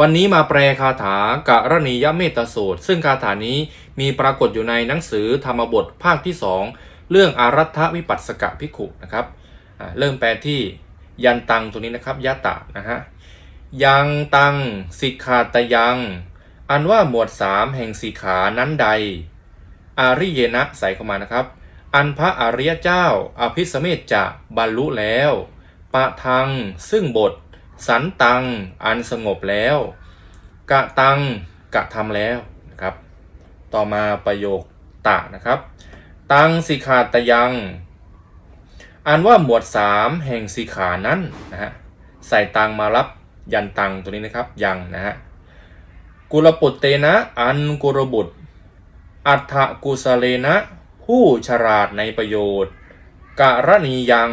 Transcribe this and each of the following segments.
วันนี้มาแปลคาถากะรณียเมตสูตร ซึ่งคาถานี้มีปรากฏอยู่ในหนังสือธรรมบทภาคที่สองเรื่องอารัฐวิปัสสกะพิขุนะครับเริ่มแปลที่ยันตังตัวนี้นะครับยะตะนะฮะยังตังสิกขาตยัง อันว่าหมวดสามแห่งสิกขานั้นใด อาริเยนะใส่เข้ามานะครับ อันพระอริยเจ้าอภิสเมธจะบรรลุแล้วปะทังซึ่งบท สันตัง อันสงบแล้ว กะตัง กะทำแล้วนะครับ ต่อมาประโยคตะนะครับ ตังสิขาตยัง อันว่าหมวดสามแห่งสิขานั้นนะฮะ ใส่ตังมารับยันตังตัวนี้นะครับยังนะฮะ กุลปุตเตนะ อันกุรบุตร อัฏฐกุสเลนะ ผู้ฉลาดในประโยชน์กะรณียัง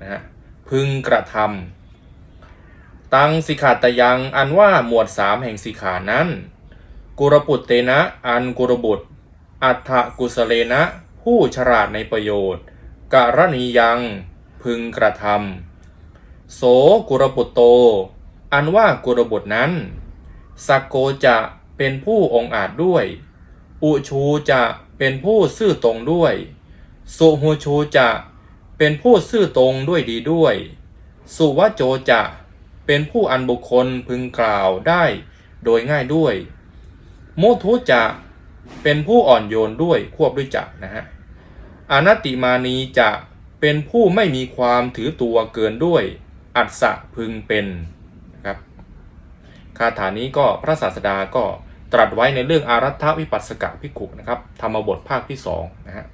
นะฮะพึงกระทำ ตังสิกขาตยังอันว่าหมวดสามแห่งสิกขานั้น กุรปุตเตนะ อันกุรบุตร อัฏฐกุสเลนะ ผู้ฉลาดในประโยชน์กรณียังพึงกระทำโสกุรปุตโต อันว่ากุรบุตรนั้นสักโกจะเป็นผู้องอาจด้วย อุชูจะเป็นผู้ซื่อตรงด้วย สุหูชูจะเป็นผู้ซื่อตรงด้วยดีด้วย สุวโจจะ เป็นผู้อันบุคคลพึงกล่าวได้โดยง่ายด้วย โมทุจะเป็นผู้อ่อนโยนด้วยควบด้วยจะนะฮะอนัตติมานีจะเป็นผู้ไม่มีความถือตัวเกินด้วย อัศพึงเป็นนะครับคาถานี้ก็พระศาสดาก็ตรัสไว้ในเรื่องอารัฐวิปัสสกะพิกุนะครับธรรมบทภาคที่สองนะฮะ